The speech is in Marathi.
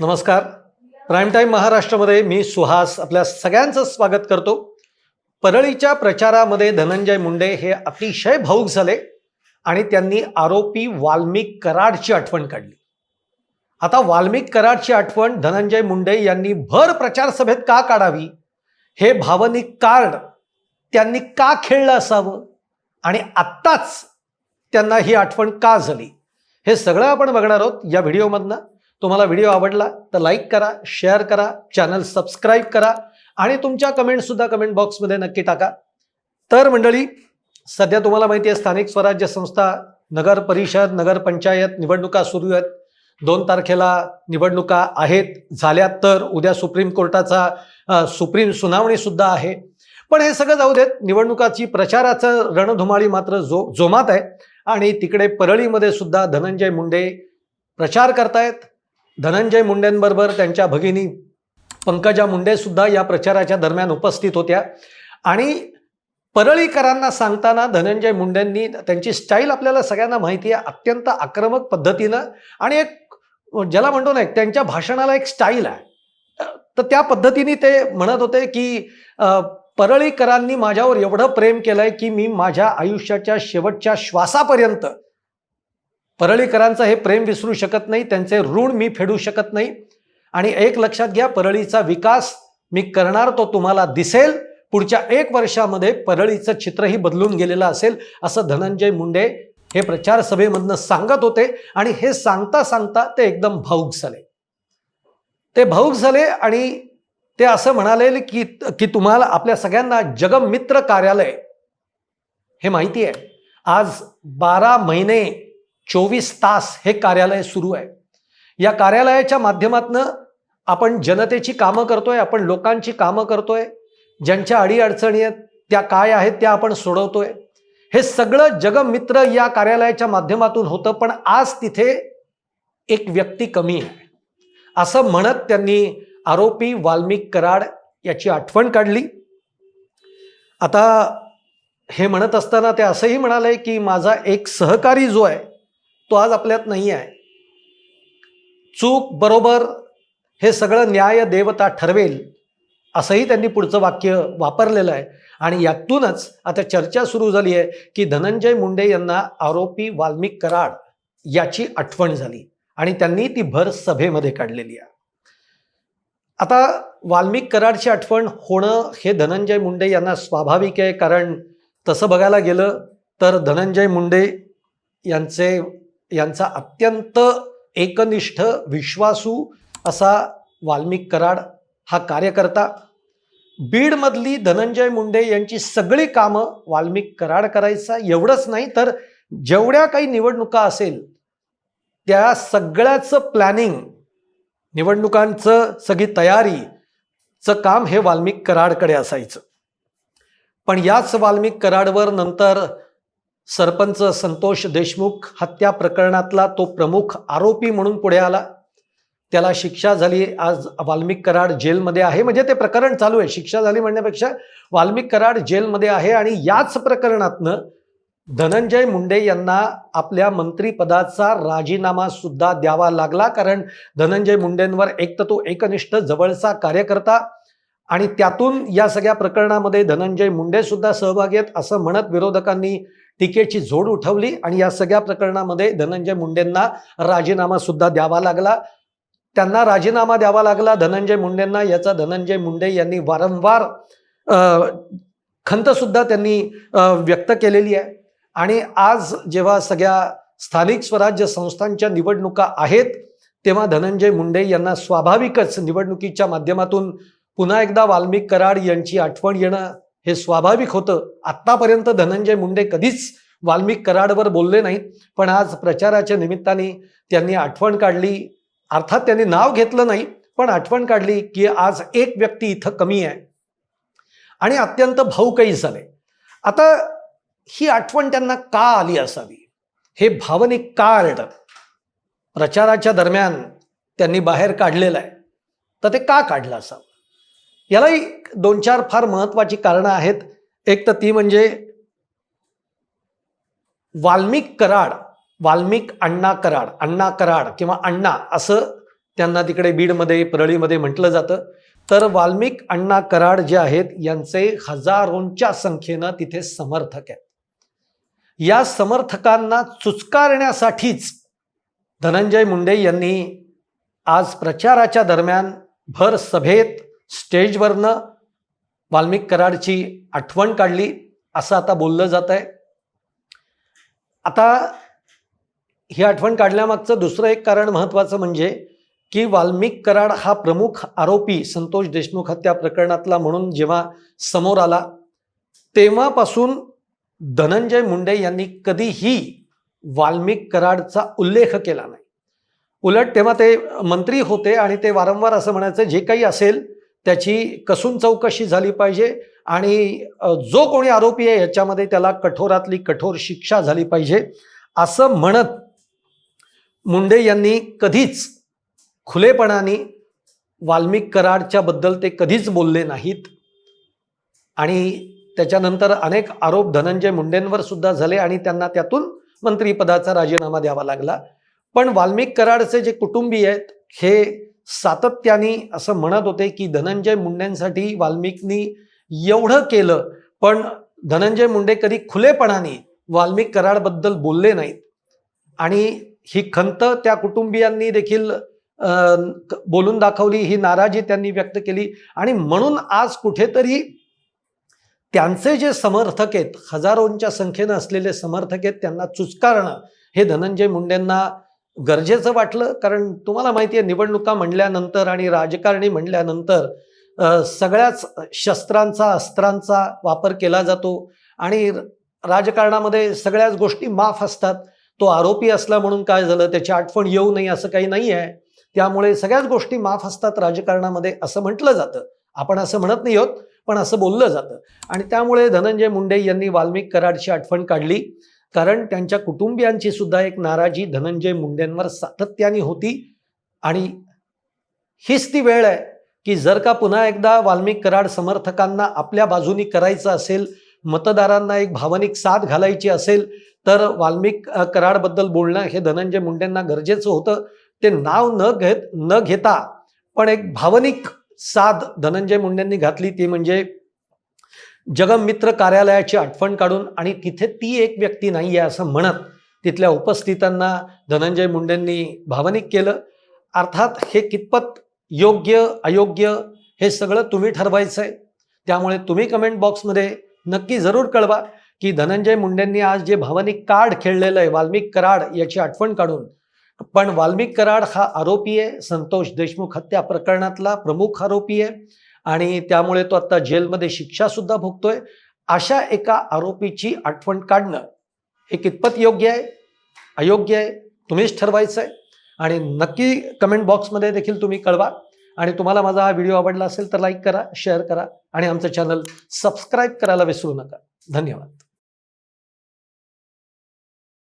नमस्कार. प्राईम टाईम महाराष्ट्रामध्ये मी सुहास आपल्या सगळ्यांचं स्वागत करतो. परळीच्या प्रचारामध्ये धनंजय मुंडे हे अतिशय भाऊक झाले आणि त्यांनी आरोपी वाल्मिक कराडची आठवण काढली. आता वाल्मिक कराडची आठवण धनंजय मुंडे यांनी भर प्रचार सभेत का काढावी? हे भावनिक कार्ड त्यांनी का खेळलं असावं? आणि आत्ताच त्यांना ही आठवण का झाली? हे सगळं आपण बघणार आहोत या व्हिडिओमधनं. तुम्हाला व्हिडिओ आवडला तर लाईक करा शेअर करा चॅनल सबस्क्राईब करा आणि तुमच्या कमेंटसुद्धा कमेंट बॉक्समध्ये नक्की टाका. तर मंडळी सध्या तुम्हाला माहिती आहे स्थानिक स्वराज्य संस्था नगर परिषद नगरपंचायत निवडणुका सुरू आहेत. दोन तारखेला निवडणुका आहेत. झाल्या तर उद्या सुप्रीम कोर्टाचा सुप्रीम सुनावणीसुद्धा आहे. पण हे सगळं जाऊ देत निवडणुकाची प्रचाराचं रणधुमाळी मात्र जो जोमात आहे. आणि तिकडे परळीमध्ये सुद्धा धनंजय मुंडे प्रचार करतायत. धनंजय मुंडेंबरोबर त्यांच्या भगिनी पंकजा मुंडे सुद्धा या प्रचाराच्या दरम्यान उपस्थित होत्या. आणि परळीकरांना सांगताना धनंजय मुंडेंनी त्यांची स्टाईल आपल्याला सगळ्यांना माहिती आहे अत्यंत आक्रमक पद्धतीनं आणि एक ज्याला म्हणतो ना एक त्यांच्या भाषणाला एक स्टाईल आहे. तर त्या पद्धतीने ते म्हणत होते की परळीकरांनी माझ्यावर एवढं प्रेम केलंय की मी माझ्या आयुष्याच्या शेवटच्या श्वासापर्यंत परळीकरांचं हे प्रेम विसरू शकत नाही त्यांचे ऋण मी फेडू शकत नाही. आणि एक लक्षात घ्या परळीचा विकास मी करणार तो तुम्हाला दिसेल. पुढच्या एक वर्षामध्ये परळीचं चित्रही बदलून गेलेलं असेल असं धनंजय मुंडे हे प्रचार सभेमधनं सांगत होते. आणि हे सांगता सांगता ते एकदम भाऊक झाले. ते भाऊक झाले आणि ते असं म्हणाले की की तुम्हाला आपल्या सगळ्यांना जगमित्र कार्यालय हे माहिती आहे. आज बारा महिने चोवीस तास हे कार्यालय सुरू आहे. या कार्यालयाच्या माध्यमातनं आपण जनतेची कामं करतोय आपण लोकांची कामं करतोय. ज्यांच्या अडीअडचणी आहेत त्या काय आहेत त्या आपण सोडवतोय. हे सगळं जगमित्र या कार्यालयाच्या माध्यमातून होतं पण आज तिथे एक व्यक्ती कमी आहे. असं म्हणत त्यांनी आरोपी वाल्मिक कराड याची आठवण काढली. आता हे म्हणत असताना ते असंही म्हणाले की माझा एक सहकारी जो आहे तो आज आपल्यात नाही आहे. चूक बरोबर हे सगळं न्याय देवता ठरवेल असंही त्यांनी पुढचं वाक्य वापरलेलं आहे. आणि यातूनच आता चर्चा सुरू झाली आहे की धनंजय मुंडे यांना आरोपी वाल्मिक कराड याची आठवण झाली आणि त्यांनी ती भर सभेमध्ये काढलेली आहे. आता वाल्मिक कराडची आठवण होणं हे धनंजय मुंडे यांना स्वाभाविक आहे कारण तसं बघायला गेलं तर धनंजय मुंडे यांचे यांचा अत्यंत एकनिष्ठ विश्वासू असा वाल्मिक कराड हा कार्यकर्ता. बीडमधली धनंजय मुंडे यांची सगळी कामं वाल्मिक कराड करायचा एवढंच नाही तर जेवढ्या काही निवडणुका असेल त्या सगळ्याचं प्लॅनिंग निवडणुकांचं सगळी तयारीचं काम हे वाल्मिक कराडकडे असायचं. पण याच वाल्मिक कराडवर नंतर सरपंच संतोष देशमुख हत्या प्रकरणातला तो प्रमुख आरोपी म्हणून पुढे आला. त्याला शिक्षा झाली. आज वाल्मिक कराड जेलमध्ये आहे. म्हणजे ते प्रकरण चालू आहे. शिक्षा झाली म्हणण्यापेक्षा वाल्मिक कराड जेलमध्ये आहे आणि याच प्रकरणातनं धनंजय मुंडे यांना आपल्या मंत्रीपदाचा राजीनामा सुद्धा द्यावा लागला. कारण धनंजय मुंडेंवर एक तर तो एकनिष्ठ जवळचा कार्यकर्ता आणि त्यातून या सगळ्या प्रकरणामध्ये धनंजय मुंडे सुद्धा सहभागी आहेत असं म्हणत विरोधकांनी टीकेची झोड उठवली आणि या सगळ्या प्रकरणामध्ये धनंजय मुंडेंना राजीनामा सुद्धा द्यावा लागला. त्यांना राजीनामा द्यावा लागला धनंजय मुंडेंना याचा धनंजय मुंडे यांनी वारंवार खंतसुद्धा त्यांनी व्यक्त केलेली आहे. आणि आज जेव्हा सगळ्या स्थानिक स्वराज्य संस्थांच्या निवडणुका आहेत तेव्हा धनंजय मुंडे यांना स्वाभाविकच निवडणुकीच्या माध्यमातून पुन्हा एकदा वाल्मिक कराड यांची आठवण येणं हे स्वाभाविक होतं. आत्तापर्यंत धनंजय मुंडे कधीच वाल्मिक कराडवर बोलले नाहीत. पण आज प्रचाराच्या निमित्ताने त्यांनी आठवण काढली. अर्थात त्यांनी नाव घेतलं नाही पण आठवण काढली की आज एक व्यक्ती इथं कमी आहे. आणि अत्यंत भाऊकही झाले. आता ही आठवण त्यांना का आली असावी? हे भावनिक कार्ड प्रचाराच्या दरम्यान त्यांनी बाहेर काढलेलं आहे. तर ते का काढलं असावं? यालाही दोन चार फार महत्वाची कारणं आहेत. एक तर ती म्हणजे वाल्मिक कराड वाल्मिक अण्णा कराड अण्णा कराड किंवा अण्णा असं त्यांना तिकडे बीडमध्ये परळीमध्ये म्हटलं जातं. तर वाल्मिक अण्णा कराड जे आहेत यांचे हजारोंच्या संख्येनं तिथे समर्थक आहेत. या समर्थकांना चुचकारण्यासाठीच धनंजय मुंडे यांनी आज प्रचाराच्या दरम्यान भर सभेत स्टेजवरनं वाल्मिक कराडची आठवण काढली असं आता बोललं जात आहे. आता ही आठवण काढल्यामागचं दुसरं एक कारण महत्त्वाचं म्हणजे की वाल्मिक कराड हा प्रमुख आरोपी संतोष देशमुख हत्या प्रकरणातला म्हणून जेव्हा समोर आला तेव्हापासून धनंजय मुंडे यांनी कधीही वाल्मिक कराडचा उल्लेख केला नाही. उलट तेव्हा ते मंत्री होते आणि ते वारंवार असं म्हणायचं जे काही असेल त्याची कसून चौकशी झाली पाहिजे आणि जो कोणी आरोपी आहे याच्यामध्ये त्याला कठोरातली कठोर शिक्षा झाली पाहिजे. असं म्हणत मुंडे यांनी कधीच खुलेपणाने वाल्मिक कराडच्या बद्दल ते कधीच बोलले नाहीत. आणि त्याच्यानंतर अनेक आरोप धनंजय मुंडेंवर सुद्धा झाले आणि त्यांना त्यातून मंत्रिपदाचा राजीनामा द्यावा लागला. पण वाल्मिक कराडचे जे कुटुंबीय आहेत हे सातत्याने असं म्हणत होते की धनंजय मुंडेंसाठी वाल्मिकनी एवढं केलं पण धनंजय मुंडे कधी खुलेपणाने वाल्मिक कराडबद्दल बोलले नाहीत. आणि ही खंत त्या कुटुंबियांनी देखील बोलून दाखवली ही नाराजी त्यांनी व्यक्त केली. आणि म्हणून आज कुठेतरी त्यांचे जे समर्थक आहेत हजारोंच्या संख्येनं असलेले समर्थक आहेत त्यांना चुचकारणं हे धनंजय मुंडेंना गरजेचं वाटलं कारण तुम्हाला माहिती आहे निवडणुका म्हणल्यानंतर आणि राजकारणी म्हणल्यानंतर सगळ्याच शस्त्रांचा अस्त्रांचा वापर केला जातो आणि राजकारणामध्ये सगळ्याच गोष्टी माफ असतात. तो आरोपी असला म्हणून काय झालं त्याची आठवण येऊ नये असं काही नाही आहे. त्यामुळे सगळ्याच गोष्टी माफ असतात राजकारणामध्ये असं म्हटलं जातं. आपण असं म्हणत नाही आहोत पण असं बोललं जातं. आणि त्यामुळे धनंजय मुंडे यांनी वाल्मिक कराडची आठवण काढली. कारण त्यांच्या कुटुंबियांची सुद्धा एक नाराजी धनंजय मुंडेंवर सातत्याने होती. आणि हीच ती वेळ आहे की जर का पुन्हा एकदा वाल्मिक कराड समर्थकांना आपल्या बाजूनी करायचं असेल मतदारांना एक भावनिक साथ घालायची असेल तर वाल्मिक कराडबद्दल बोलणं हे धनंजय मुंडेंना गरजेचं होतं. ते नाव न घेत न घेता पण एक भावनिक साध धनंजय मुंडेंनी घातली ती म्हणजे जगमित्र कार्यालयाची आठवण काढून आणि तिथे ती एक व्यक्ती नाही आहे असं म्हणत तिथल्या उपस्थितांना धनंजय मुंडेंनी भावनिक केलं. अर्थात हे कितपत योग्य अयोग्य हे सगळं तुम्ही ठरवायचं आहे त्यामुळे तुम्ही कमेंट बॉक्समध्ये नक्की जरूर कळवा की धनंजय मुंडेंनी आज जे भावनिक कार्ड खेळलेलं आहे वाल्मिक कराड याची आठवण काढून. पण वाल्मिक कराड हा आरोपी आहे संतोष देशमुख हत्या प्रकरणातला प्रमुख आरोपी आहे. आणि त्यामुळे तो आता जेलमध्ये शिक्षा सुद्धा भोगतोय. अशा एका आरोपीची आठवण काढणं हे कितपत योग्य आहे? अयोग्य आहे? तुम्हीच ठरवायचं आहे आणि नक्की कमेंट बॉक्समध्ये देखील तुम्ही कळवा. आणि तुम्हाला माझा हा व्हिडिओ आवडला असेल तर लाईक करा शेअर करा आणि आमचं चॅनल सबस्क्राईब करायला विसरू नका. धन्यवाद.